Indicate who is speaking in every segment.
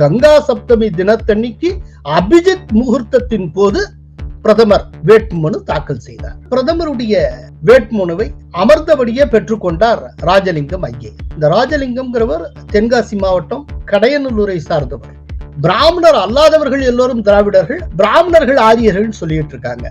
Speaker 1: கங்கா சப்தமி தினத்தன்னைக்கு அபிஜித் முகூர்த்தத்தின் போது பிரதமர் வேட்புமனு தாக்கல் செய்தார். பிரதமருடைய வேட்புமனுவை அமர்ந்தபடியே பெற்றுக்கொண்டார் ராஜலிங்கம் ஐயே. இந்த ராஜலிங்கம்ங்கிறவர் தென்காசி மாவட்டம் கடையநல்லூரை சார்ந்தவர். பிராமணர் அல்லாதவர்கள் எல்லோரும் திராவிடர்கள் பிராமணர்கள் ஆரியர்கள் சொல்லிட்டு இருக்காங்க.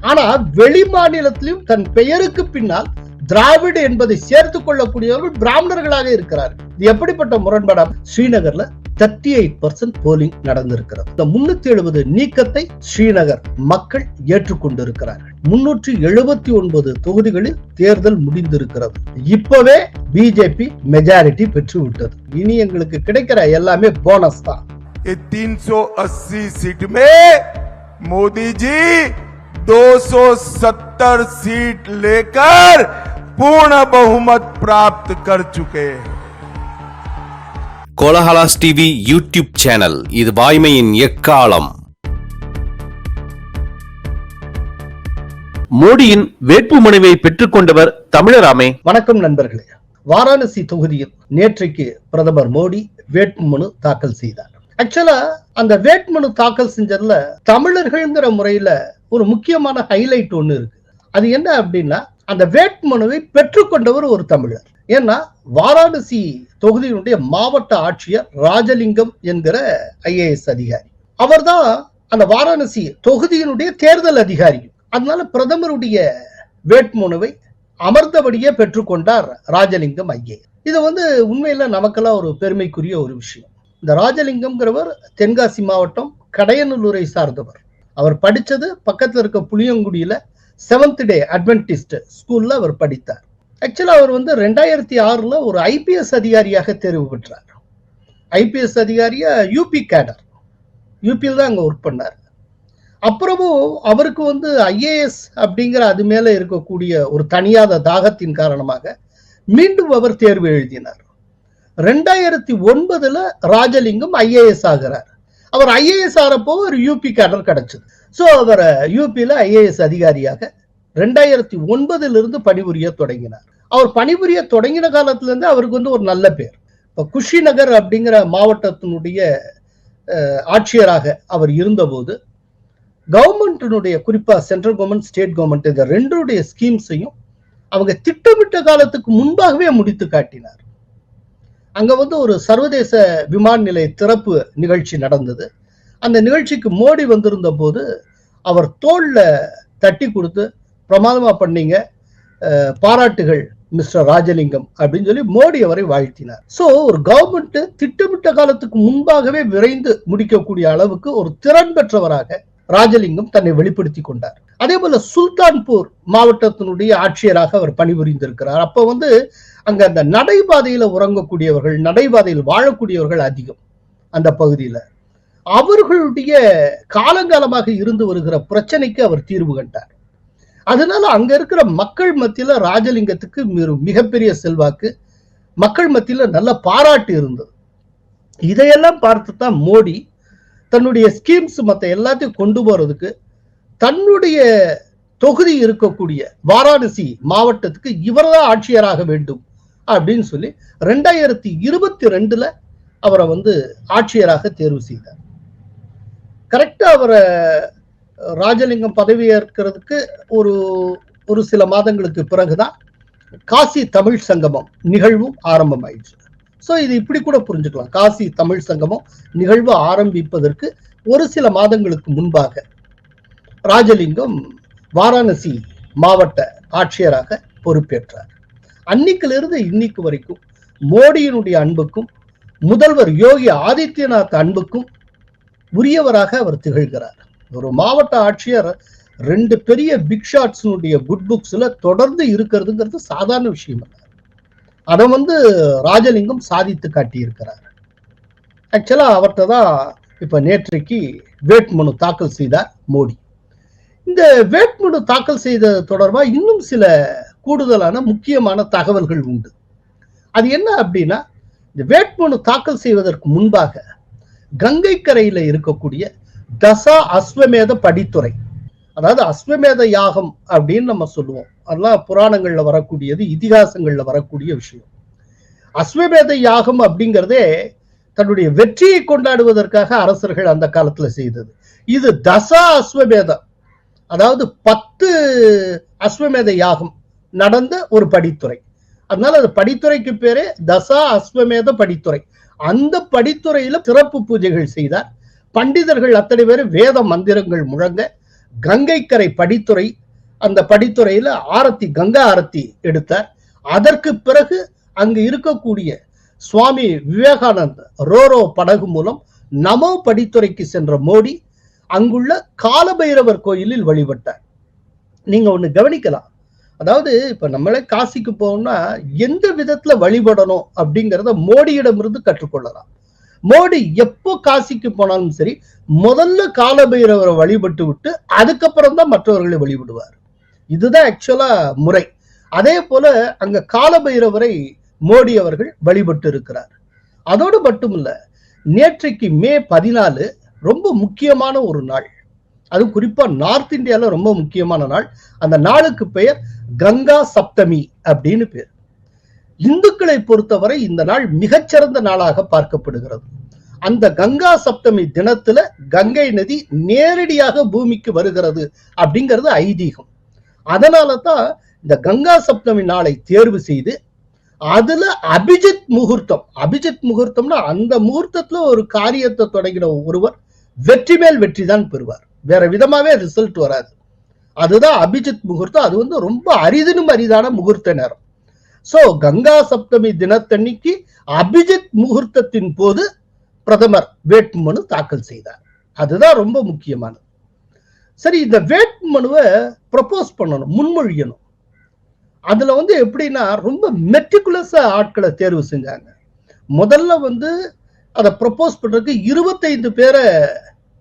Speaker 1: ஆனா வெளி மாநிலத்திலும் தன் பெயருக்கு பின்னால் திராவிட என்பதை சேர்த்துக் கொள்ளக்கூடியவர்கள் பிராமணர்களாக இருக்கிறார் இது எப்படிப்பட்ட முரண்பாடம்? ஸ்ரீநகர்ல தேர்ட்டி எயிட் பர்சன்ட் போலிங் நடந்திருக்கிறது இந்த முன்னூத்தி எழுபது நீக்கத்தை ஸ்ரீநகர் மக்கள் ஏற்றுக்கொண்டிருக்கிறார்கள் முன்னூற்றி எழுபத்தி ஒன்பது தொகுதிகளில் தேர்தல் முடிந்திருக்கிறது இப்பவே பிஜேபி மெஜாரிட்டி பெற்று விட்டது இனி எங்களுக்கு கிடைக்கிற எல்லாமே போனஸ் தான்
Speaker 2: ये 380 सीट में मोदी जी 270 सीट लेकर पूर्ण बहुमत प्राप्त कर चुके हैं
Speaker 3: கோலஹலாஸ் டிவி யூடியூப் சேனல். இது வாய்மையின் எக்காலம்.
Speaker 4: மோடியின் வேட்புமனுவை பெற்றுக்கொண்டவர் தமிழராமே.
Speaker 1: வணக்கம் நண்பர்களே. வாராணசி தொகுதியில் நேற்றைக்கு பிரதமர் மோடி வேட்புமனு தாக்கல் செய்தார். ஆக்சுவலா அந்த வேட்புமனு தாக்கல் செஞ்சதுல தமிழர்கள்ங்கிற முறையில ஒரு முக்கியமான ஹைலைட் ஒண்ணு இருக்கு. அது என்ன அப்படின்னா அந்த வேட்புமனுவை பெற்றுக்கொண்டவர் ஒரு தமிழர். ஏன்னா வாராணசி தொகுதியினுடைய மாவட்ட ஆட்சியர் ராஜலிங்கம் என்கிற ஐஏஎஸ் அதிகாரி. அவர்தான் அந்த வாராணசி தொகுதியினுடைய தேர்தல் அதிகாரி. அதனால பிரதமருடைய வேட்புமனுவை அமர்ந்தபடியே பெற்றுக்கொண்டார் ராஜலிங்கம் ஐயே இது வந்து உண்மையில நமக்கெல்லாம் ஒரு பெருமைக்குரிய ஒரு விஷயம். இந்த ராஜலிங்கம்ங்கிறவர் தென்காசி மாவட்டம் கடையநல்லூரை சார்ந்தவர். அவர் படிச்சது பக்கத்தில் இருக்க புளியங்குடியில செவன்த் டே அட்வென்டிஸ்ட் ஸ்கூல்ல அவர் படித்தார். ஆக்சுவலாக அவர் வந்து ரெண்டாயிரத்தி ஆறில் ஒரு ஐபிஎஸ் அதிகாரியாக தேர்வு பெற்றார். ஐபிஎஸ் அதிகாரியாக யூபி கேடர் யூபியில் தான் அங்கே ஒர்க் பண்ணார். அப்புறமும் அவருக்கு வந்து ஐஏஎஸ் அப்படிங்கிற அது மேலே இருக்கக்கூடிய ஒரு தனியாத தாகத்தின் காரணமாக மீண்டும் அவர் தேர்வு எழுதினார். ரெண்டாயிரத்தி ஒன்பதுல ராஜலிங்கம் ஐஏஎஸ் ஆகிறார். அவர் ஐஏஎஸ் ஆகிறப்போ ஒரு யூபி கேடர் கிடைச்சது. ஸோ அவர் யூபியில் ஐஏஎஸ் அதிகாரியாக ரெண்டாயிரத்தி ஒன்பதிலிருந்து பணிபுரிய தொடங்கினார். அவர் பணிபுரிய தொடங்கின காலத்திலேருந்து அவருக்கு வந்து ஒரு நல்ல பேர். இப்போ குஷிநகர் அப்படிங்கிற மாவட்டத்தினுடைய ஆட்சியராக அவர் இருந்தபோது கவர்மெண்ட்டினுடைய குறிப்பாக சென்ட்ரல் கவர்மெண்ட் ஸ்டேட் கவர்மெண்ட் இந்த ரெண்டுடைய ஸ்கீம்ஸையும் அவங்க திட்டமிட்ட காலத்துக்கு முன்பாகவே முடித்து காட்டினார். அங்க வந்து ஒரு சர்வதேச விமான நிலைய திறப்பு நிகழ்ச்சி நடந்தது. அந்த நிகழ்ச்சிக்கு மோடி வந்திருந்த போது அவர் தோல்ல தட்டி கொடுத்து பிரமாதமா பண்ணீங்க பாராட்டுகள் மிஸ்டர் ராஜலிங்கம் அப்படின்னு சொல்லி மோடி அவரை வாழ்த்தினார். சோ ஒரு கவர்மெண்ட் திட்டமிட்ட காலத்துக்கு முன்பாகவே விரைந்து முடிக்கக்கூடிய அளவுக்கு ஒரு திறன் பெற்றவராக ராஜலிங்கம் தன்னை வெளிப்படுத்தி கொண்டார். அதே போல சுல்தான்பூர் மாவட்டத்தினுடைய ஆட்சியராக அவர் பணிபுரிந்திருக்கிறார். அப்ப வந்து அங்க அந்த நடைபாதையில உறங்கக்கூடியவர்கள் நடைபாதையில் வாழக்கூடியவர்கள் அதிகம் அந்த பகுதியில. அவர்களுடைய காலங்காலமாக இருந்து வருகிற பிரச்சனைக்கு அவர் தீர்வு கண்டார். அதனால அங்க இருக்கிற மக்கள் மத்தியில ராஜலிங்கத்துக்கு மிகப்பெரிய செல்வாக்கு. மக்கள் மத்தியில நல்ல பாராட்டு இருந்தது. இதையெல்லாம் பார்த்து தான் மோடி தன்னுடைய ஸ்கீம்ஸ் மற்ற எல்லாத்தையும் கொண்டு போறதுக்கு தன்னுடைய தொகுதி இருக்கக்கூடிய வாராணசி மாவட்டத்துக்கு இவர்தான் ஆட்சியராக வேண்டும் அப்படின்னு சொல்லி ரெண்டாயிரத்தி இருபத்தி ரெண்டுல அவரை வந்து ஆட்சியராக தேர்வு செய்தார். கரெக்டா அவரை ராஜலிங்கம் பதவியேற்கிறதுக்கு ஒரு ஒரு சில மாதங்களுக்கு பிறகுதான் காசி தமிழ் சங்கமம் நிகழ்வும் ஆரம்பமாயிடுச்சு ஸோ இது இப்படி கூட புரிஞ்சுக்கலாம். காசி தமிழ் சங்கமம் நிகழ்வு ஆரம்பிப்பதற்கு ஒரு சில மாதங்களுக்கு முன்பாக ராஜலிங்கம் வாராணசி மாவட்ட ஆட்சியராக பொறுப்பேற்றார். அன்னைக்கிலிருந்து இன்னைக்கு வரைக்கும் மோடியினுடைய அன்புக்கும் முதல்வர் யோகி ஆதித்யநாத் அன்புக்கும் உரியவராக அவர் திகழ்கிறார். ஒரு மாவட்ட ஆட்சியர் ரெண்டு பெரிய பிக் ஷாட்ஸினுடைய குட் புக்ஸ்ல தொடர்ந்து இருக்கிறதுங்கிறது சாதாரண விஷயம் அல்ல. அதை வந்து ராஜலிங்கம் சாதித்து காட்டியிருக்கிறார். ஆக்சுவலா அவர்கிட்ட தான் இப்ப நேற்றைக்கு வேட்புமனு தாக்கல் செய்தார் மோடி. இந்த வேட்புமனு தாக்கல் செய்தது தொடர்பா இன்னும் சில கூடுதலான முக்கியமான தகவல்கள் உண்டு. அது என்ன அப்படின்னா இந்த வேட்புமனு தாக்கல் செய்வதற்கு முன்பாக கங்கை இருக்கக்கூடிய தசா அஸ்வமேத படித்துறை. அதாவது அஸ்வமேத யாகம் அப்படின்னு நம்ம சொல்லுவோம். அதெல்லாம் புராணங்கள்ல வரக்கூடியது இதிகாசங்கள்ல வரக்கூடிய விஷயம். அஸ்வமேத யாகம் அப்படிங்கிறதே தன்னுடைய வெற்றியை கொண்டாடுவதற்காக அரசர்கள் அந்த காலத்துல செய்தது. இது தசா அஸ்வமேதம். அதாவது பத்து அஸ்வமேத யாகம் நடந்த ஒரு படித்துறை. அதனால அது படித்துறைக்கு பேரு தசா அஸ்வமேத படித்துறை. அந்த படித்துறையில சிறப்பு பூஜைகள் செய்தார் பண்டிதர்கள் அத்தனை பேர் வேத மந்திரங்கள் முழங்க கங்கைக்கரை படித்துறை அந்த படித்துறையில ஆரத்தி கங்கா ஆரத்தி எடுத்தார். அதற்கு பிறகு அங்கு இருக்கக்கூடிய சுவாமி விவேகானந்த் ரோரோ படகு மூலம் நமோ படித்துறைக்கு சென்ற மோடி அங்குள்ள காலபைரவர் கோயிலில் வழிபட்டார். நீங்க ஒண்ணு கவனிக்கலாம். அதாவது இப்ப நம்மளே காசிக்கு போகணும்னா எந்த விதத்துல வழிபடணும் அப்படிங்கிறத மோடியிடமிருந்து கற்றுக்கொள்ளலாம். மோடி எப்போ காசிக்கு போனாலும் சரி முதல்ல காலபைரவரை வழிபட்டு விட்டு அதுக்கப்புறம் தான் மற்றவர்களை வழிபடுவார். இதுதான் ஆக்சுவலா முறை. அதே போல அங்க காலபைரவரை மோடி அவர்கள் வழிபட்டு இருக்கிறார். அதோடு மட்டுமில்ல நேற்றைக்கு மே பதினாலு ரொம்ப முக்கியமான ஒரு நாள். அது குறிப்பா நார்த் இந்தியால ரொம்ப முக்கியமான நாள். அந்த நாளுக்கு பெயர் கங்கா சப்தமி அப்படின்னு பேர். இந்துக்களை பொறுத்தவரை இந்த நாள் மிகச்சிறந்த நாளாக பார்க்கப்படுகிறது. அந்த கங்கா சப்தமி தினத்துல கங்கை நதி நேரடியாக பூமிக்கு வருகிறது அப்படிங்கிறது ஐதீகம். அதனால தான் இந்த கங்கா சப்தமி நாளை தேர்வு செய்து அதுல அபிஜித் முகூர்த்தம் அபிஜித் முகூர்த்தம்னா அந்த முகூர்த்தத்துல ஒரு காரியத்தை தொடங்கின ஒருவர் வெற்றி மேல் வெற்றி தான் பெறுவார். வேற விதமாவே ரிசல்ட் வராது. அதுதான் அபிஜித் முகூர்த்தம். அது வந்து ரொம்ப அரிதினும் அரிதான முகூர்த்த நேரம். சோ கங்கா சப்தமி தினத்தன்னைக்கு அபிஜித் முகூர்த்தத்தின் போது பிரதமர் வேட்புமனு தாக்கல் செய்தார். அதுதான் ரொம்ப முக்கியமானது. சரி இந்த வேட்புமனுவை ப்ரப்போஸ் பண்ணணும் முன்மொழியணும். அதுல வந்து எப்படின்னா ரொம்ப மெட்ரிகுலஸா ஆட்களை தேர்வு செஞ்சாங்க. முதல்ல வந்து அதை ப்ரப்போஸ் பண்றதுக்கு இருபத்தைந்து பேரை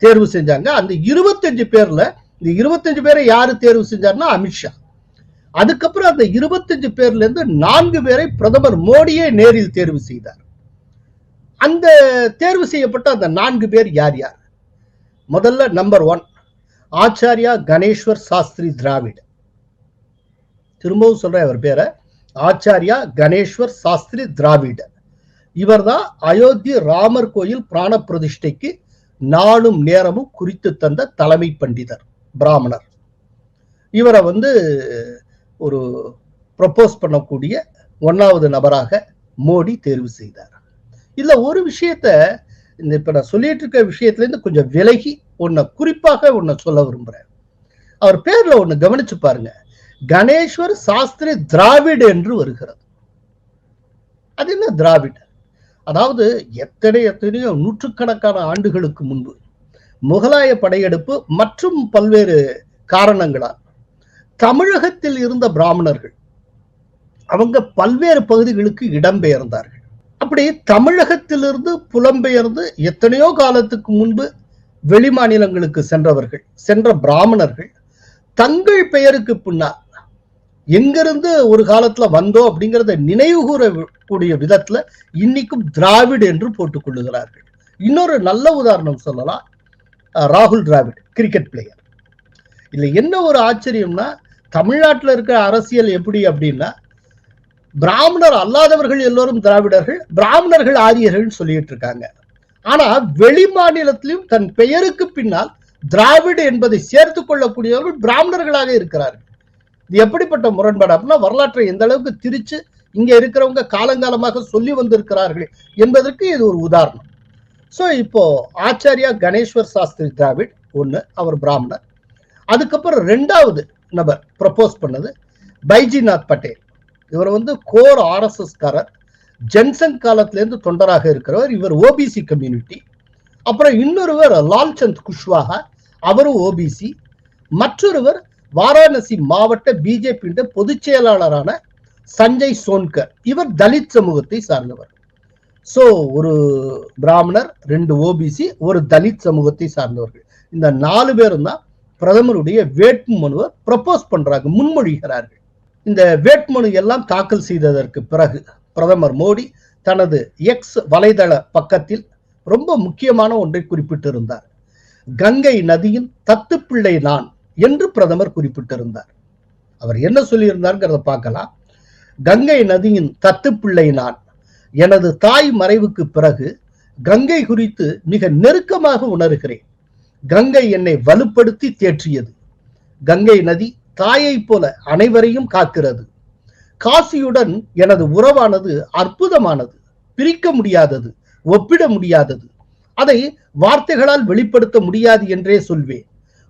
Speaker 1: தேர்வு செஞ்சாங்க. அந்த இருபத்தஞ்சு பேர்ல இந்த இருபத்தஞ்சு பேரை யாரு தேர்வு செஞ்சாருன்னா அமித்ஷா. அதுக்கப்புறம் அந்த இருபத்தஞ்சு பேர்ல இருந்து நான்கு பேரை பிரதமர் மோடியே நேரில் தேர்வு செய்தார். அந்த தேர்வு செய்யப்பட்ட அந்த நான்கு பேர் யார் யார்? முதல்ல நம்பர் ஒன் ஆச்சாரியா கணேஸ்வர் சாஸ்திரி திராவிட். திரும்பவும் சொல்றேன் அவர் பேரை. ஆச்சாரியா கணேஸ்வர் சாஸ்திரி திராவிட. இவர்தான் அயோத்தி ராமர் கோயில் பிராண பிரதிஷ்டைக்கு நாளும் நேரமும் குறித்து தந்த தலைமை பண்டிதர் பிராமணர். இவரை வந்து ஒரு ப்ரப்போஸ் பண்ணக்கூடிய ஒன்றாவது நபராக மோடி தேர்வு செய்தார். இதில் ஒரு விஷயத்த இந்த இப்போ நான் சொல்லிட்டு இருக்க விஷயத்துல இருந்து கொஞ்சம் விலகி ஒன்றை குறிப்பாக ஒன்றை சொல்ல விரும்புறேன். அவர் பேர்ல ஒன்று கவனிச்சு பாருங்க. கணேஸ்வர் சாஸ்திரி திராவிட் என்று வருகிறது. அது என்ன திராவிட்? அதாவது எத்தனை எத்தனையோ நூற்றுக்கணக்கான ஆண்டுகளுக்கு முன்பு முகலாய படையெடுப்பு மற்றும் பல்வேறு காரணங்களால் தமிழகத்தில் இருந்த பிராமணர்கள் அவங்க பல்வேறு பகுதிகளுக்கு இடம்பெயர்ந்தார்கள். அப்படி தமிழகத்திலிருந்து புலம்பெயர்ந்து எத்தனையோ காலத்துக்கு முன்பு வெளி மாநிலங்களுக்கு சென்றவர்கள் சென்ற பிராமணர்கள் தங்கள் பெயருக்கு பின்னால் எங்கிருந்து ஒரு காலத்துல வந்தோம் அப்படிங்கிறத நினைவு கூறக்கூடிய விதத்துல இன்னைக்கும் திராவிட் என்று போட்டுக் கொள்ளுகிறார்கள். இன்னொரு நல்ல உதாரணம் சொல்லலாம் அஹ் ராகுல் டிராவிட் கிரிக்கெட் பிளேயர் இதுல என்ன ஒரு ஆச்சரியம்னா தமிழ்நாட்டில் இருக்கிற அரசியல் எப்படி அப்படின்னா பிராமணர் அல்லாதவர்கள் எல்லோரும் திராவிடர்கள் பிராமணர்கள் ஆரியர்கள் சொல்லிட்டு இருக்காங்க. ஆனா வெளி மாநிலத்திலும் தன் பெயருக்கு பின்னால் திராவிடு என்பதை சேர்த்து கொள்ளக்கூடியவர்கள் பிராமணர்களாக இருக்கிறார்கள். இது எப்படிப்பட்ட முரண்பாடு அப்படின்னா வரலாற்றை எந்த அளவுக்கு திரிச்சு இங்க இருக்கிறவங்க காலங்காலமாக சொல்லி வந்திருக்கிறார்கள் என்பதற்கு இது ஒரு உதாரணம். ஸோ இப்போ ஆச்சாரியா கணேஸ்வர் சாஸ்திரி திராவிட் ஒன்று அவர் பிராமணர். அதுக்கப்புறம் ரெண்டாவது நபர் ப்ரப்போஸ் பண்ணது பைஜிநாத் பட்டேல். இவர் வந்து கோர் ஆர்எஸ்எஸ்காரர் ஜென்சன் காலத்திலேருந்து தொண்டராக இருக்கிறவர் இவர் ஓபிசி கம்யூனிட்டி. அப்புறம் இன்னொருவர் லால்சந்த் குஷ்வாக அவரும் ஓபிசி. மற்றொருவர் வாராணசி மாவட்ட பிஜேபியின் பொதுச் செயலாளரான சஞ்சய் சோன்கர். இவர் தலித் சமூகத்தை சார்ந்தவர். ஸோ ஒரு பிராமணர் ரெண்டு ஓபிசி ஒரு தலித் சமூகத்தை சார்ந்தவர்கள். இந்த நாலு பேரும் தான் பிரதமருடைய வேட்பு மனுவை ப்ரப்போஸ் பண்றாங்க முன்மொழிகிறார்கள். இந்த வேட்புமனு எல்லாம் தாக்கல் செய்ததற்கு பிறகு பிரதமர் மோடி தனது எக்ஸ் வலைதள பக்கத்தில் ரொம்ப முக்கியமான ஒன்றை குறிப்பிட்டிருந்தார். கங்கை நதியின் தத்துப்பிள்ளை நான் என்று பிரதமர் குறிப்பிட்டிருந்தார். அவர் என்ன சொல்லியிருந்தார்ங்கிறத பார்க்கலாம். கங்கை நதியின் தத்துப்பிள்ளை நான் எனது தாய் மறைவுக்கு பிறகு கங்கை குறித்து மிக நெருக்கமாக உணர்கிறேன். கங்கை என்னை வலுப்படுத்தி தேற்றியது. கங்கை நதி தாயைப் போல அனைவரையும் காக்கிறது. காசியுடன் எனது உறவானது அற்புதமானது. பிரிக்க முடியாதது ஒப்பிட முடியாதது. அதை வார்த்தைகளால் வெளிப்படுத்த முடியாது என்றே சொல்வேன்.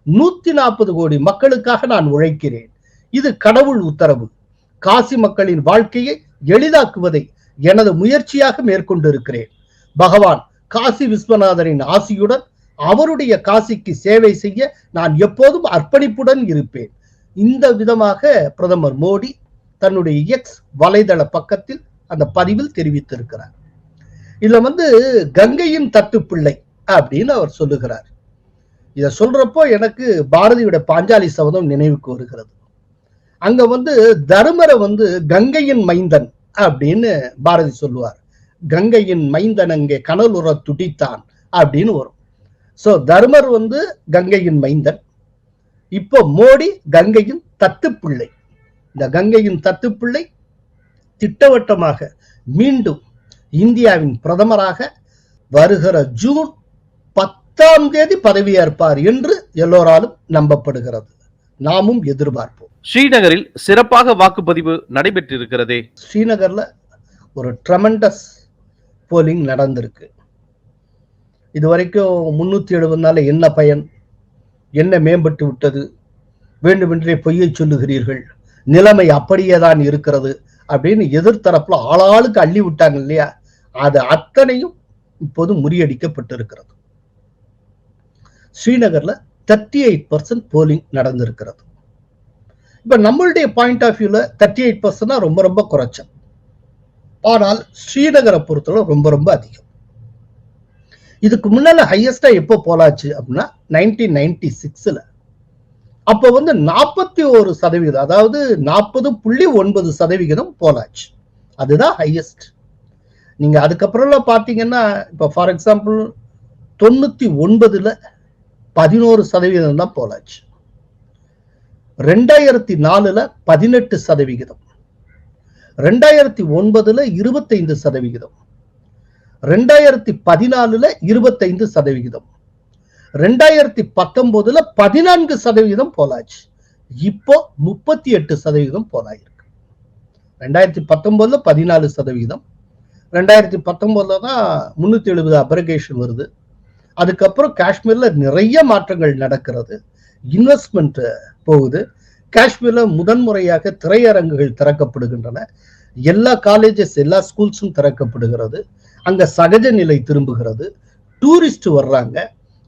Speaker 1: நூத்தி நாற்பது கோடி மக்களுக்காக நான் உழைக்கிறேன். இது கடவுள் உத்தரவு. காசி மக்களின் வாழ்க்கையை எளிதாக்குவதை எனது முயற்சியாக மேற்கொண்டிருக்கிறேன். பகவான் காசி விஸ்வநாதரின் ஆசியுடன் அவருடைய காசிக்கு சேவை செய்ய நான் எப்போதும் அர்ப்பணிப்புடன் இருப்பேன். இந்த விதமாக பிரதமர் மோடி தன்னுடைய எக்ஸ் வலைதள பக்கத்தில் அந்த பதிவில் தெரிவித்திருக்கிறார். இதுல வந்து கங்கையின் தட்டுப்பிள்ளை அப்படின்னு அவர் சொல்லுகிறார். இத சொல்றப்போ எனக்கு பாரதியோட பாஞ்சாலி சபதம் நினைவுக்கு வருகிறது. அங்க வந்து தருமரை வந்து கங்கையின் மைந்தன் அப்படின்னு பாரதி சொல்லுவார். கங்கையின் மைந்தன் அங்கே கனலுற துடித்தான் அப்படின்னு வரும். சோ தர்மர் வந்து கங்கையின் மைந்தன். இப்போ மோடி கங்கையின் தத்துப்பிள்ளை. இந்த கங்கையின் தத்துப்பிள்ளை திட்டவட்டமாக மீண்டும் இந்தியாவின் பிரதமராக வருகிற ஜூன் பத்தாம் தேதி பதவியேற்பார் என்று எல்லோராலும் நம்பப்படுகிறது. நாமும் எதிர்பார்ப்போம்.
Speaker 4: ஸ்ரீநகரில் சிறப்பாக வாக்குப்பதிவு நடைபெற்றிருக்கிறதே.
Speaker 1: ஸ்ரீநகர்ல ஒரு ட்ரமெண்டஸ் போலிங் நடந்திருக்கு. இது வரைக்கும் முன்னூத்தி எழுபதுனால என்ன பயன்? என்ன மேம்பட்டு விட்டது? வேண்டுமென்றே பொய்யை சொல்லுகிறீர்கள். நிலைமை அப்படியே தான் இருக்கிறது அப்படின்னு எதிர்த்தரப்புல ஆளாளுக்கு அள்ளி விட்டாங்க இல்லையா? அது அத்தனையும் இப்போது முறியடிக்கப்பட்டிருக்கிறது. ஸ்ரீநகர்ல தேர்ட்டி எயிட் பர்சன்ட் போலிங் நடந்திருக்கிறது. இப்ப நம்மளுடைய பாயிண்ட் ஆஃப் வியூல தேர்ட்டி எயிட் பர்சன்ட் ரொம்ப ரொம்ப குறைச்சம் ஆனால் ஸ்ரீநகரை பொறுத்தவரை ரொம்ப ரொம்ப அதிகம். இதுக்கு முன்னால ஹையஸ்டா எப்போ போலாச்சு அப்படின்னா நைன்டீன் நைன்டி சிக்ஸ்ல அப்போ வந்து நாற்பத்தி ஒரு சதவீதம் அதாவது நாற்பது புள்ளி ஒன்பது சதவிகிதம் போலாச்சு. அதுதான் ஹையஸ்ட் நீங்க அதுக்கப்புறம்லாம் பார்த்தீங்கன்னா இப்போ ஃபார் எக்ஸாம்பிள் தொண்ணூத்தி ஒன்பதுல பதினோரு சதவீதம் தான் போலாச்சு. ரெண்டாயிரத்தி நாலுல பதினெட்டு சதவிகிதம். ரெண்டாயிரத்தி ஒன்பதுல இருபத்தைந்து சதவிகிதம். ரெண்டாயிரத்தி பதினாலுல இருபத்தைந்து சதவிகிதம். ரெண்டாயிரத்தி பத்தொன்பதுல பதினான்கு சதவிகிதம் போலாச்சு. இப்போ முப்பத்தி எட்டு சதவிகிதம் போலாயிருக்கு. ரெண்டாயிரத்தி பத்தொன்பதுல பதினாலு சதவிகிதம். ரெண்டாயிரத்தி பத்தொன்பதுல தான் முன்னூத்தி எழுபது அப்ரகேஷன் வருது. அதுக்கப்புறம் காஷ்மீர்ல நிறைய மாற்றங்கள் நடக்கிறது. இன்வெஸ்ட்மெண்ட் போகுது. காஷ்மீர்ல முதன்முறையாக திரையரங்குகள் திறக்கப்படுகின்றன. எல்லா காலேஜஸ் எல்லா ஸ்கூல்ஸும் திறக்கப்படுகிறது. அங்க சகஜ நிலை திரும்புகிறது. டூரிஸ்ட் வர்றாங்க.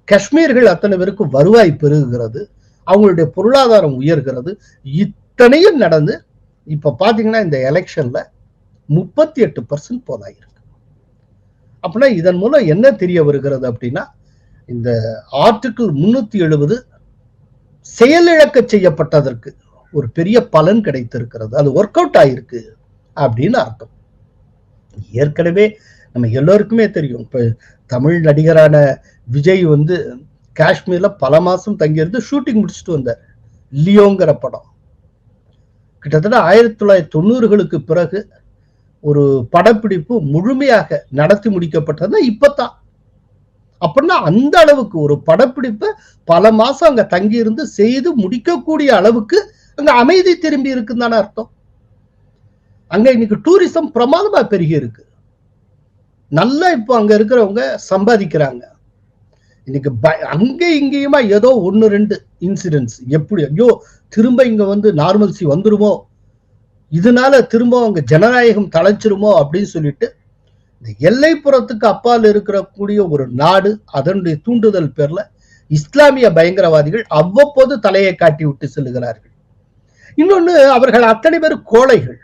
Speaker 1: காஷ்மீர்கள் அத்தனை பேருக்கு வருவாய் பெருகுகிறது. அவங்களுடைய பொருளாதாரம் உயர்கிறது. இத்தனையும் நடந்து இப்ப பாத்தீங்கன்னா இந்த எலெக்ஷன்ல முப்பத்தி எட்டு பர்சன்ட் போதாயிருக்கு. அப்படின்னா இதன் மூலம் என்ன தெரிய வருகிறது அப்படின்னா இந்த ஆர்டிக்கிள் முன்னூத்தி எழுபது செயலிழக்க செய்யப்பட்டதற்கு ஒரு பெரிய பலன் கிடைத்திருக்கிறது. அது ஒர்க் அவுட் ஆயிருக்கு அப்படின்னு அர்த்தம். ஏற்கனவே நம்ம எல்லோருக்குமே தெரியும். இப்போ தமிழ் நடிகரான விஜய் வந்து காஷ்மீர்ல பல மாசம் தங்கியிருந்து ஷூட்டிங் முடிச்சுட்டு வந்தார். லியோங்கிற படம். கிட்டத்தட்ட ஆயிரத்தி தொள்ளாயிரத்தி தொண்ணூறுகளுக்கு பிறகு ஒரு படப்பிடிப்பு முழுமையாக நடத்தி முடிக்கப்பட்டது இப்பதான். அப்படின்னா அந்த அளவுக்கு ஒரு படப்பிடிப்பை பல மாசம் அங்க தங்கி இருந்து செய்து முடிக்கக்கூடிய அளவுக்கு அங்க அமைதி திரும்பி இருக்குன்னு தானே அர்த்தம். அங்க இன்னைக்கு டூரிசம் பிரமாதமா பெருகி இருக்கு. நல்லா இப்போ அங்க இருக்கிறவங்க சம்பாதிக்கிறாங்க. இன்னைக்கு ப- அங்க இங்கேயுமா ஏதோ ஒன்னு ரெண்டு இன்சிடென்ட்ஸ் எப்படி ஐயோ திரும்ப இங்க வந்து நார்மல்சி வந்துருமோ? இதனால திரும்ப அங்க ஜனநாயகம் தலைச்சிருமோ அப்படின்னு சொல்லிட்டு இந்த எல்லைப்புறத்துக்கு அப்பால் இருக்கக்கூடிய ஒரு நாடு அதனுடைய தூண்டுதல் பேர்ல இஸ்லாமிய பயங்கரவாதிகள் அவ்வப்போது தலையை காட்டி விட்டு செல்லுகிறார்கள். இன்னொன்னு அவர்கள் அத்தனை பேர் கோழைகள்.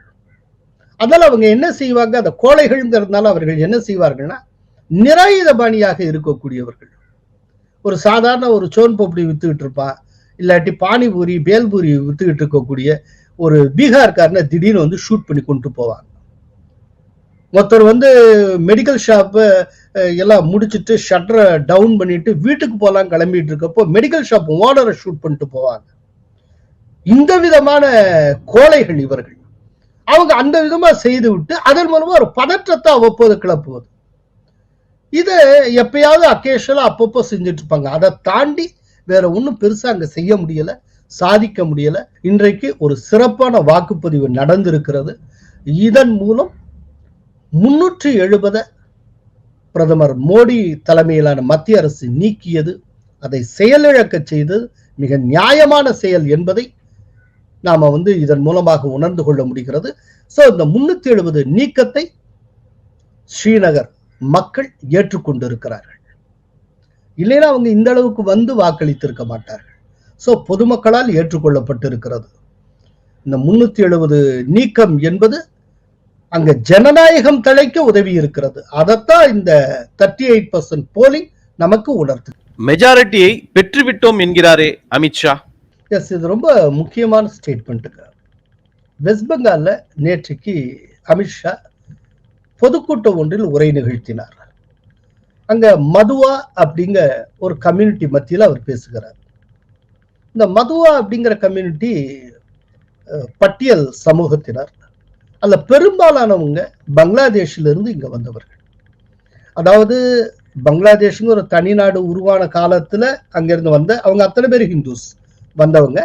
Speaker 1: அதனால அவங்க என்ன செய்வாங்க? அந்த கோழைகள்ங்கிறதுனால அவர்கள் என்ன செய்வார்கள்னா நிராயுதபாணியாக இருக்கக்கூடியவர்கள். ஒரு சாதாரண ஒரு சோன் பப்படி வித்துக்கிட்டு இருப்பா இல்லாட்டி பானிபூரி பேல்பூரி வித்துக்கிட்டு இருக்கக்கூடிய ஒரு பீகார்காரனை திடீர்னு வந்து ஷூட் பண்ணி கொண்டு போவாங்க. ஒருத்தர் வந்து மெடிக்கல் ஷாப்பு எல்லாம் முடிச்சுட்டு ஷட்டரை டவுன் பண்ணிட்டு வீட்டுக்கு போகலாம் கிளம்பிட்டு இருக்கப்போ மெடிக்கல் ஷாப் ஓனரை ஷூட் பண்ணிட்டு போவாங்க. இந்த விதமான கோழைகள் இவர்கள். அவங்க அந்த விதமா செய்து விட்டு அதன் மூலமா ஒரு பதற்றத்தை அவ்வப்போது கிளப்புவது. இதை எப்பயாவது அக்கேஷனாக அப்பப்போ செஞ்சுட்டு இருப்பாங்க. அதை தாண்டி வேற ஒன்றும் பெருசா அங்க செய்ய முடியல சாதிக்க முடியல. இன்றைக்கு ஒரு சிறப்பான வாக்குப்பதிவு நடந்திருக்கிறது. இதன் மூலம் முன்னூற்றி எழுபதை பிரதமர் மோடி தலைமையிலான மத்திய அரசு நீக்கியது. அதை செயலிழக்க செய்தது மிக நியாயமான செயல் என்பதை நாம வந்து இதன் மூலமாக உணர்ந்து கொள்ள முடிகிறது. சோ இந்த முன்னூத்தி எழுபது நீக்கத்தை ஸ்ரீநகர் மக்கள் ஏற்றுக்கொண்டிருக்கிறார்கள். இல்லைன்னா அவங்க இந்த அளவுக்கு வந்து வாக்களித்திருக்க மாட்டார்கள். சோ பொதுமக்களால் ஏற்றுக்கொள்ளப்பட்டிருக்கிறது. இந்த முன்னூத்தி எழுபது நீக்கம் என்பது அங்க ஜனநாயகம் தலைக்க உதவி இருக்கிறது அதைத்தான் இந்த தேர்ட்டி எயிட் பர்சன்ட் போலிங் நமக்கு உணர்த்து
Speaker 4: மெஜாரிட்டியை பெற்றுவிட்டோம் என்கிறாரே அமித்ஷா.
Speaker 1: எஸ் இது ரொம்ப முக்கியமான ஸ்டேட்மெண்ட்டுங்க வெஸ்ட் பெங்காலில் நேற்றைக்கு அமித்ஷா பொதுக்கூட்டம் ஒன்றில் உரை நிகழ்த்தினார். அங்க மதுவா அப்படிங்கிற ஒரு கம்யூனிட்டி மத்தியில் அவர் பேசுகிறார். இந்த மதுவா அப்படிங்கிற கம்யூனிட்டி பட்டியல் சமூகத்தினர் அதுல பெரும்பாலானவங்க பங்களாதேஷ்ல இருந்து இங்க வந்தவர்கள். அதாவது பங்களாதேஷ்ங்கிற ஒரு தனிநாடு உருவான காலத்துல அங்கிருந்து வந்த அவங்க அத்தனை பேர் ஹிந்துஸ் வந்தவங்க.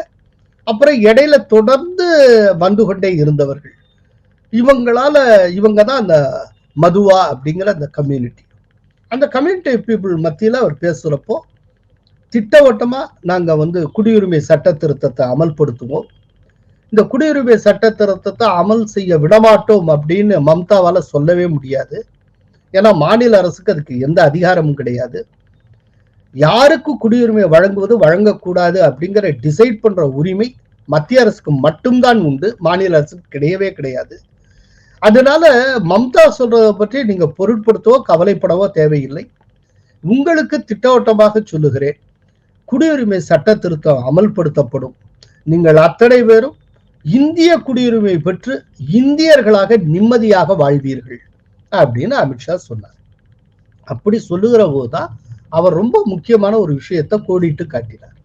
Speaker 1: அப்புறம் இடையில தொடர்ந்து வந்து கொண்டே இருந்தவர்கள். இவங்களால இவங்க தான் அந்த மதுவா அப்படிங்கிற அந்த கம்யூனிட்டி அந்த கம்யூனிட்டி பீப்புள் மத்தியில் அவர் பேசுகிறப்போ திட்டவட்டமாக நாங்கள் வந்து குடியுரிமை சட்ட திருத்தத்தை அமல்படுத்துவோம். இந்த குடியுரிமை சட்ட திருத்தத்தை அமல் செய்ய விடமாட்டோம் அப்படின்னு மம்தாவால் சொல்லவே முடியாது. ஏன்னா மாநில அரசுக்கு அதுக்கு எந்த அதிகாரமும் கிடையாது. யாருக்கு குடியுரிமை வழங்குவது வழங்கக்கூடாது அப்படிங்கிற டிசைட் பண்ற உரிமை மத்திய அரசுக்கு மட்டும்தான் உண்டு. மாநில அரசுக்கு கிடையவே கிடையாது. அதனால மம்தா சொல்றதை பற்றி நீங்க பொருட்படுத்தவோ கவலைப்படவோ தேவையில்லை. உங்களுக்கு திட்டவட்டமாக சொல்லுகிறேன். குடியுரிமை சட்ட திருத்தம் அமல்படுத்தப்படும். நீங்கள் அத்தனை பேரும் இந்திய குடியுரிமை பெற்று இந்தியர்களாக நிம்மதியாக வாழ்வீர்கள் அப்படின்னு அமித்ஷா சொன்னார். அப்படி சொல்லுகிற போதுதான் அவர் ரொம்ப முக்கியமான ஒரு விஷயத்தை கோடிட்டு காட்டினார்.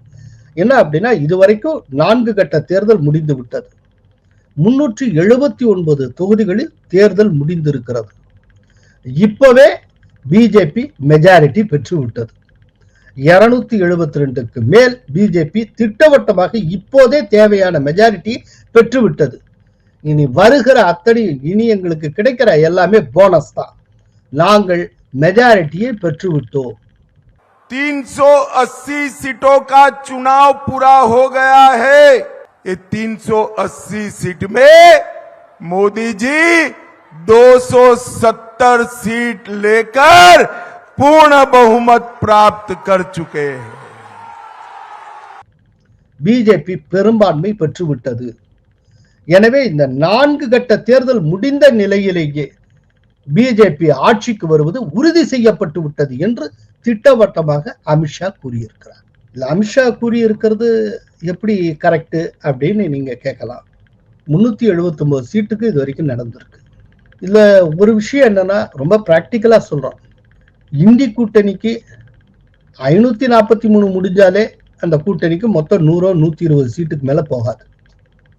Speaker 1: என்ன அப்படின்னா இதுவரைக்கும் நான்கு கட்ட தேர்தல் முடிந்து விட்டது. முன்னூற்றி எழுபத்தி ஒன்பது தொகுதிகளில் தேர்தல் முடிந்திருக்கிறது. இப்பவே பிஜேபி மெஜாரிட்டி பெற்று விட்டது. இருநூத்தி எழுபத்தி ரெண்டுக்கு மேல் பிஜேபி திட்டவட்டமாக இப்போதே தேவையான மெஜாரிட்டி பெற்று விட்டது. இனி வருகிற அத்தனை இனி எங்களுக்கு கிடைக்கிற எல்லாமே போனஸ் தான். நாங்கள் மெஜாரிட்டியை பெற்று விட்டோம்.
Speaker 2: 380 सीटों का चुनाव पूरा हो गया है ये 380 सीट में मोदी जी 270 सीट लेकर पूर्ण बहुमत प्राप्त कर चुके हैं
Speaker 1: பிஜேபி பெரும்பான்மை பெற்று விட்டது எனவே இந்த நான்கு கட்ட தேர்தல் முடிந்த நிலையிலேயே பிஜேபி ஆட்சிக்கு வருவது உறுதி செய்யப்பட்டு விட்டது என்று திட்டவட்டமாக அமித்ஷா கூறியிருக்கிறார். இல்லை அமித்ஷா கூறியிருக்கிறது எப்படி கரெக்டு அப்படின்னு நீங்கள் கேட்கலாம். முந்நூற்றி எழுபத்தொம்போது சீட்டுக்கு இது வரைக்கும் நடந்திருக்கு. இதில் ஒரு விஷயம் என்னென்னா ரொம்ப ப்ராக்டிக்கலாக சொல்கிறோம் இந்தி கூட்டணிக்கு ஐநூற்றி நாற்பத்தி மூணு முடிஞ்சாலே அந்த கூட்டணிக்கு மொத்தம் நூறோ நூற்றி இருபது சீட்டுக்கு மேலே போகாது.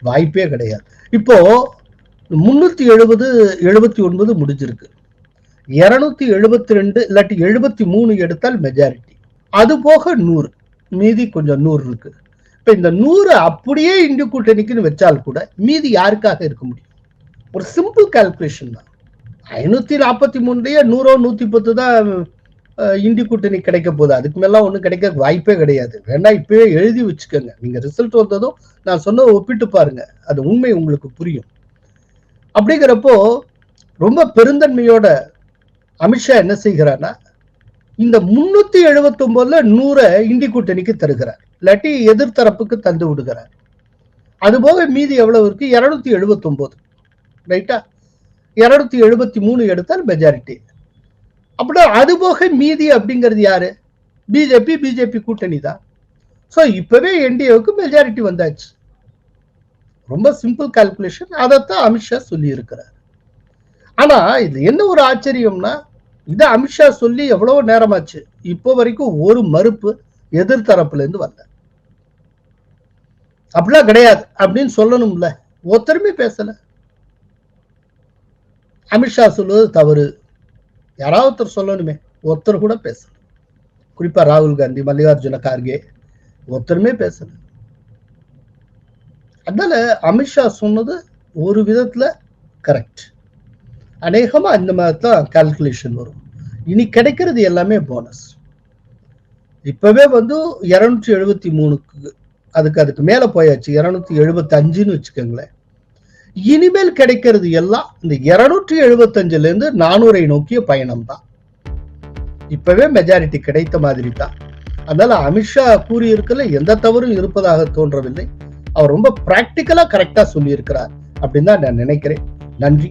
Speaker 1: வாய்ப்பே கிடையாது. இப்போது முந்நூற்றி எழுபது எழுபத்தி ஒன்பது முடிஞ்சிருக்கு. இருநூத்தி எழுபத்தி ரெண்டு இல்லாட்டி எழுபத்தி மூணு எடுத்தால் மெஜாரிட்டி அது போக நூறு. மீதி கொஞ்சம் நூறு இருக்கு. இப்ப இந்த நூறு அப்படியே இந்திய கூட்டணிக்குன்னு வச்சால் கூட மீதி யாருக்காக இருக்க முடியும்? ஒரு சிம்பிள் கால்குலேஷன் தான். ஐநூத்தி நாற்பத்தி மூணுலயே நூறோ நூத்தி பத்து தான் அஹ், இந்தி கூட்டணி கிடைக்க போகுது. அதுக்கு மேல ஒன்றும் கிடைக்க வாய்ப்பே கிடையாது. வேணா இப்பவே எழுதி வச்சுக்கோங்க. நீங்க ரிசல்ட் வந்ததும் நான் சொன்னதை ஒப்பிட்டு பாருங்க. அது உண்மை உங்களுக்கு புரியும். அப்படிங்கிறப்போ ரொம்ப பெருந்தன்மையோட அமித்ஷா என்ன செய்கிறார்னா இந்த முன்னூத்தி எழுபத்தி ஒன்பதுல நூறை இந்தி கூட்டணிக்கு தருகிறார். இல்லாட்டி எதிர்த்தரப்புக்கு தந்து விடுகிறார். அதுபோக மீதி எவ்வளவு இருக்கு? இருநூத்தி எழுபத்தி ஒன்பது ரைட்டா இருநூத்தி எழுபத்தி மூணு எடுத்தால் மெஜாரிட்டி அப்படின்னா அது போக மீதி அப்படிங்கிறது யாரு? பிஜேபி பிஜேபி கூட்டணி தான். ஸோ இப்பவே என்டிஏவுக்கு மெஜாரிட்டி வந்தாச்சு. ரொம்ப சிம்பிள் கால்குலேஷன் அதைத்தான் அமித்ஷா சொல்லி இருக்கிறார் ஆனா இது என்ன ஒரு ஆச்சரியம்னா இதை அமித்ஷா சொல்லி எவ்வளவு நேரமாச்சு. இப்போ வரைக்கும் ஒரு மறுப்பு எதிர்த்தரப்புல இருந்து வரல. அப்படிலாம் கிடையாது. அப்படின்னு சொல்லணும்ல. ஒருத்தருமே பேசல. அமித்ஷா சொல்லுவது தவறு. யாராவது ஒருத்தர் சொல்லணுமே. ஒருத்தர் கூட பேசல. குறிப்பா ராகுல் காந்தி மல்லிகார்ஜுன கார்கே ஒருத்தருமே பேசல. அதனால அமித்ஷா சொன்னது ஒரு விதத்துல கரெக்ட் அநேகமாக இந்த மாதிரி தான் கால்குலேஷன் வரும். இனி கிடைக்கிறது எல்லாமே போனஸ் இப்பவே வந்து இருநூற்றி எழுபத்தி மூணுக்கு அதுக்கு அதுக்கு மேலே போயாச்சு. இரநூத்தி எழுபத்தஞ்சுன்னு வச்சுக்கோங்களேன். இனிமேல் கிடைக்கிறது எல்லாம் இந்த இருநூற்றி எழுபத்தஞ்சுல இருந்து நானூறை நோக்கிய பயணம் தான் இப்பவே மெஜாரிட்டி கிடைத்த மாதிரி தான் அதனால அமித்ஷா கூறியிருக்கல எந்த தவறும் இருப்பதாக தோன்றவில்லை. அவர் ரொம்ப பிராக்டிக்கலா கரெக்டா சொல்லியிருக்கிறார் அப்படின்னு தான் நான் நினைக்கிறேன். நன்றி.